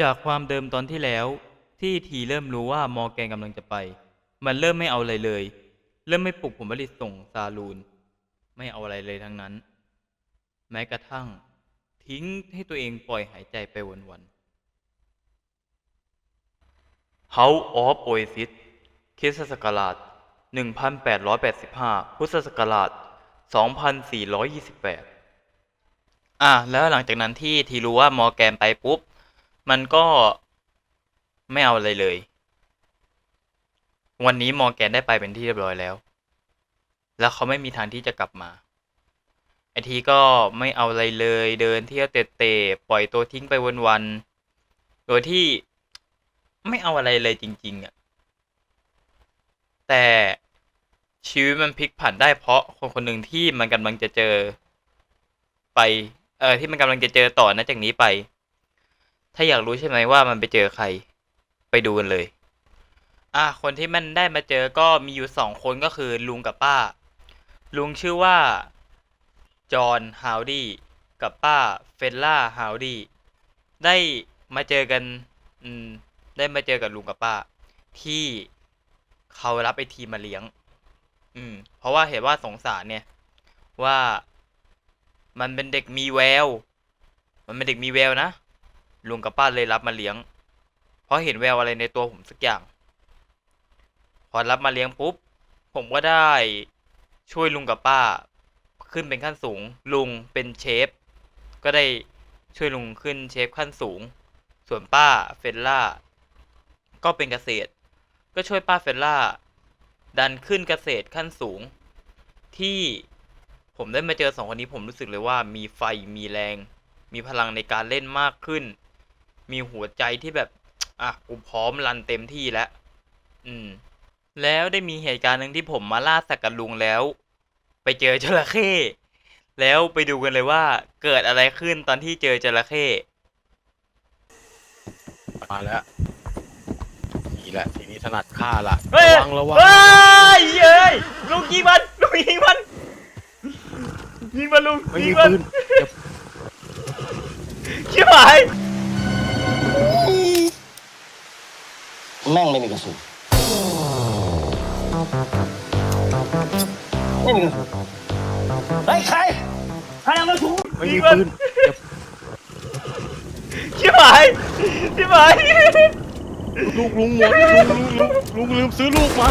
จากความเดิมตอนที่แล้ว ที่ทีเริ่มรู้ว่ามอร์แกนกำลังจะไป มันเริ่มไม่เอาอะไรเลย เริ่มไม่ปลุกผลผลิตส่งซาลูน ไม่เอาอะไรเลยทั้งนั้น แม้กระทั่ง ทิ้งให้ตัวเองปล่อยหายใจไปวันๆ House of Oasis คริสตศักราช 1885 พุทธศักราช 2428 อะ แล้วหลังจากนั้นที่ทีรู้ว่ามอร์แกนไปปุ๊บ มันก็ไม่เอาอะไรเลย วันนี้มอร์แกนได้ไปเป็นที่เรียบร้อยแล้ว แล้วเขาไม่มีทางที่จะกลับมา ไอทีก็ไม่เอาอะไรเลย เดินเที่ยวเตะๆปล่อยตัวทิ้งไปวันๆ โดยที่ไม่เอาอะไรเลยจริง ๆอะแต่ชีวิตมันพลิกผันได้เพราะคนคนหนึ่งที่มันกำลังจะเจอไป เออที่มันกำลังจะเจอต่อนะจากนี้ไป ถ้าอยากรู้ใช่ไหมว่ามันไปเจอใคร ไปดูกันเลย อะคนที่มันได้มาเจอก็มีอยู่สองคนก็คือลุงกับป้า ลุงชื่อว่า จอห์นฮาวดี้กับป้าเฟลล่าฮาวดี้ได้มาเจอกัน อืม ได้มาเจอกับลุงกับป้า ที่เขารับไอทีมาเลี้ยง อืม เพราะว่าเห็นว่าสงสารเนี่ย ว่ามันเป็นเด็กมีแวว มันเป็นเด็กมีแววนะ ลุงกับป้าเลยรับมาเลี้ยง เพราะเห็นแววอะไรในตัวผมสักอย่าง พอรับมาเลี้ยงปุ๊บ ผมก็ได้ช่วยลุงกับป้า ขึ้นเป็นขั้นสูง ลุงเป็นเชฟ ก็ได้ช่วยลุงขึ้นเชฟขั้นสูง ส่วนป้าเฟลล่า ก็เป็นเกษตร ก็ช่วยป้าเฟลล่า ดันขึ้นเกษตรขั้นสูง ที่ผมได้มาเจอสองคนนี้ผมรู้สึกเลยว่ามีไฟมีแรง มีพลังในการเล่นมากขึ้น มีหัวใจที่แบบ อะกูพร้อมรันเต็มที่แล้ว อืม แล้วได้มีเหตุการณ์หนึ่งที่ผมมาล่าสัตว์กับลุงแล้ว ไปเจอจระเข้แล้วไปดูกันเลยว่าเกิดอะไรขึ้นตอนที่เจอจระเข้มาแล้วนี่แหละทีนี้ถนัดฆ่าละเฮ้ระยวังระวังเฮ้ยเย้ยลุงยิงมันลุงยิงมันยิงมันลุงไม่ยิมีงมันปืนเดี๋ยวชิบหาย แม่งไม่มีกระสุนไม่มีกระสุนเฮ้ยใครใครเอากระสุนไม่มีปืนเดี๋ยวชิบหายชิบหายลูกลุงหมดลุงลุงลุงลุงลืมซื้อลูกมา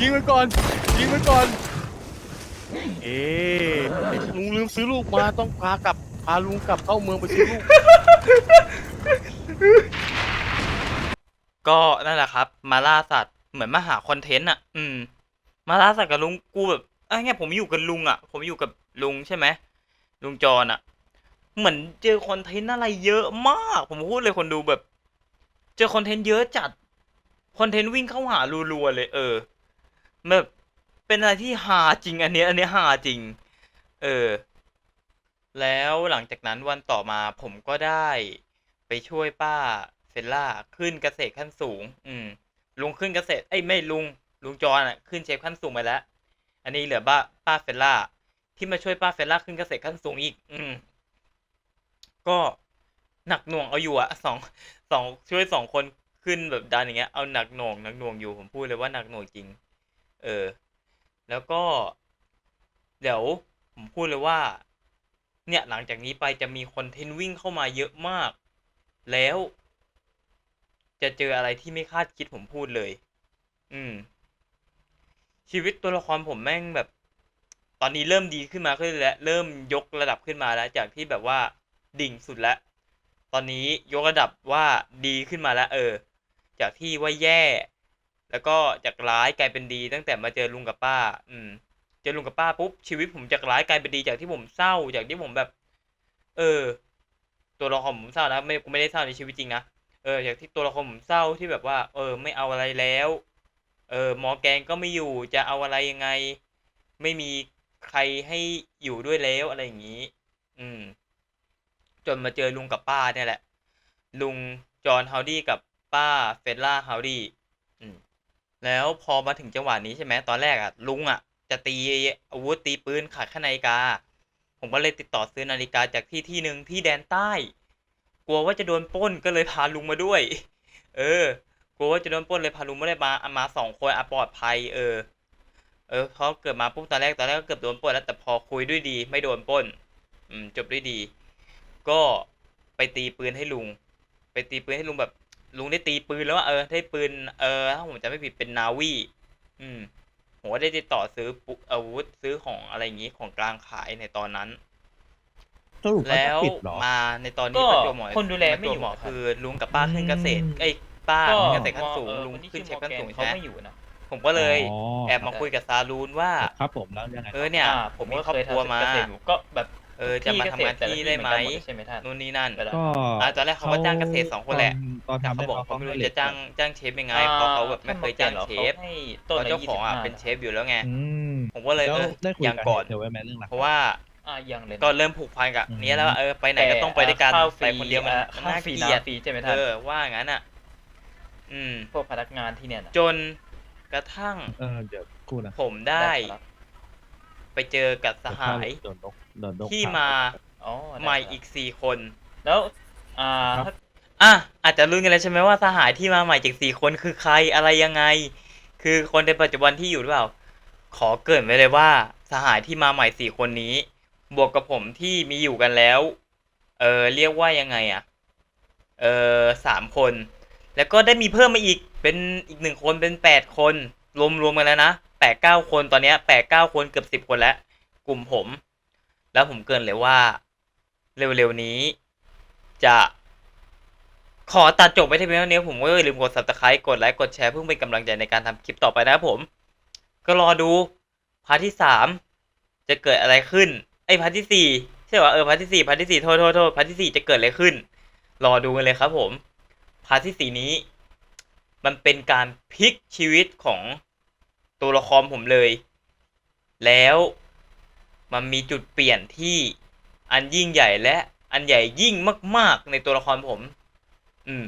ยิงไว้ก่อน ยิงไว้ก่อน เอ๊ะลุงลืมซื้อลูกมาต้องพากลับพาลุงกลับเข้าเมืองไปซื้อลูก ก็นั่นแหละครับ มาล่าสัตว์เหมือนมาหาคอนเทนต์อะ อืม มาล่าสัตว์กับลุงกูแบบไอ้เงี้ยผมอยู่กับลุงอะ ผมอยู่กับลุงใช่ไหมลุงจอรอะ เหมือนเจอคอนเทนต์อะไรเยอะมาก ผมพูดเลยคนดูแบบ เจอคอนเทนต์เยอะจัดคอนเทนต์วิ่งเข้าหารัวๆเลย เออแบบเป็นอะไรที่ฮาจริง อันเนี้ยอันเนี้ยฮาจริง เออ แล้วหลังจากนั้นวันต่อมาผมก็ได้ไปช่วยป้า เฟลล่าขึ้นเกษตรขั้นสูง อืม ลุงขึ้นเกษตรเอ้ยไม่ลุงลุงจอนอะขึ้นเชฟขั้นสูงไปแล้ว อันนี้เหลือป้าป้าเฟลล่า ที่มาช่วยป้าเฟลล่าขึ้นเกษตรขั้นสูงอีก อืม ก็หนักหน่วงเอาอยู่อะสองสองช่วยสองคนขึ้นแบบดันอย่างเงี้ยเอาหนักหน่วงหนักหน่วงอยู่ผมพูดเลยว่าหนักหน่วงจริง เออ แล้วก็ เดี๋ยวผมพูดเลยว่า เนี่ยหลังจากนี้ไปจะมีคอนเทนต์วิ่งเข้ามาเยอะมาก แล้ว จะเจออะไรที่ไม่คาดคิดผมพูดเลย อืม ชีวิตตัวละครผมแม่งแบบ ตอนนี้เริ่มดีขึ้นมาขึ้นแล้ว เริ่มยกระดับขึ้นมาแล้ว จากที่แบบว่าดิ่งสุดแล้ว ตอนนี้ยกระดับว่าดีขึ้นมาแล้ว เออ จากที่ว่าแย่ แล้วก็จากร้ายกลายเป็นดี ตั้งแต่มาเจอลุงกับป้า อืม เจอลุงกับป้าปุ๊บชีวิตผมจากร้ายกลายเป็นดีจากที่ผมเศร้า จากที่ผมแบบ เออ ตัวละครผมเศร้านะไม่กูไม่ได้เศร้าในชีวิตจริงนะ เออจากที่ตัวละครผมเศร้าที่แบบว่า เออ ไม่เอาอะไรแล้ว เออหมอแกงก็ไม่อยู่จะเอาอะไรยังไง ไม่มีใครให้อยู่ด้วยแล้วอะไรอย่างนี้ อืม จนมาเจอลุงกับป้าเนี่ยแหละ ลุงจอห์นฮาวดี้กับป้าเฟลล่าฮาวดี้อืมแล้วพอมาถึงจังหวะนี้ใช่ไหมตอนแรกอะลุงอะจะตีอาวุธตีปืนขาดข้านาฬิกา ผมก็เลยติดต่อซื้อนาฬิกาจากที่ที่หนึ่งที่แดนใต้ ลัวว่าจะโดนป้นก็เลยพาลุงมาด้วย เออกลัวว่าจะโดนป้นเลยพาลุงไม่ได้มาอะมาสองคนอะปลอดภัย เออ เออเขาเกิดมาปุ๊บตอนแรกตอนแรกก็เกือบโดนป้นแล้วแต่พอคุยด้วยดี ไม่โดนป้น อืมจบด้วยดี ก็ไปตีปืนให้ลุง ไปตีปืนให้ลุงแบบ ลุงได้ตีปืนแล้วว่าเออได้ปืนเออถ้าผมจำไม่ผิดเป็นนาวีอืมผมก็ได้ติดต่อซื้ออาวุธซื้อของอะไรอย่างนี้ของกลางขายในตอนนั้น สรุปว่าแล้จะวปิดเหรอ มาในตอนนี้ก็ประจวบเหมาะคนดูแลไม่อยู่ ประจวบเหมาะนะครับคือลุงกับป้าขึ้นเกษตรอืม ไอ้ยป้าก็ขึ้นเกษตรขั้นสูงเออลุงคนที่ขึ้นเชชื่ฟอขั้นมอร์แกสูงเขาใช่ไหมไม่อยู่นะ ผมก็เลยอ๋อแอบมาคุยกับซาลูนว่าครับผมแล้วยังไงเออเนี่ยอ่าผมมีก็ครอบเคยครัวทำมา เกษตรอยู่ก็แบบเออจะมาทำงานที่ได้ไหมเกษตรแต่ละที่เหอนกันดใช่ไหมท่าน นู่นนี่นั่นเวลาก็อ่าตอนแรกเขาก็จ้างเกษตรสองคนแหละ ตอนแต่ทำเขาบอกได้เขาไม่รู้ให้จะจ้างจ้างเชฟยังไงเพราะเขาแบบไม่เคยจ้างเชฟให้เพต้นราะละเจ้าของอะ25เป็นเชฟอยู่แล้วไง อืมผมก็เลยแล้วเออได้คุยอย่างกับก่อนเธอไว้ไหมเรื่องราคาเพราะว่า อ่ายังเลยนะก็เริ่มผูกพันกับอืม เนี้ยแล้วว่าเออไปไหนก็ต้องไปด้วยกันข้าวฟไปรีคนเดียวมันอะมันข้าวน่าฟรีเกลียดน้ำฟรีใช่ไหมท่าเอนอว่างั้นอะ อืม พวกพนักงานที่เนี่ยนะจนกระทั่งเออเดี๋ยวกูนะผมได้ครับไปเจอกับสหายโดนนกโดนนกที่เผมาอ๋อได้ใหม่ครับอีกสี่คน แล้วอ่าครับถ้าอะอาจจะรู้กันแล้วใช่ไหมว่าสหายที่มาใหม่จากสี่คนคือใครอะไรยังไง คือคนในปัจจุบันที่อยู่หรือเปล่า ขอเกรินไว้เลยว่า สหายที่มาใหม่สี่คนนี้ บวกกับผมที่มีอยู่กันแล้ว เออเรียกว่ายังไงอะเออสามคน แล้วก็ได้มีเพิ่มมาอีกเป็นอีกหนึ่งคนเป็นแปดคน รวมรวมกันแล้วนะแปดเก้าคนตอนเนี้ยแปดเก้าคนเกือบสิบคนแล้ว กลุ่มผม แล้วผมเกินเลยว่า เร็วๆนี้ จะขอตัดจบไปที่เพียงเท่านี้ผมก็อย่าลืมกด subscribe กดไลค์กดแชร์เพื่อเป็นกำลังใจในการทำคลิปต่อไปนะครับผม ก็รอดูพาร์ทที่สามจะเกิดอะไรขึ้น ไอ้พาร์ทที่สี่ใช่ป่ะเออพาร์ทที่สี่พาร์ทที่สี่โทษโทษโทษพาร์ทที่สี่จะเกิดอะไรขึ้น รอดูกันเลยครับผมพาร์ทที่สี่นี้ มันเป็นการพลิกชีวิตของตัวละครผมเลย แล้วมันมีจุดเปลี่ยนที่อันยิ่งใหญ่และอันใหญ่ยิ่งมาก ๆ ในตัวละครผม อืม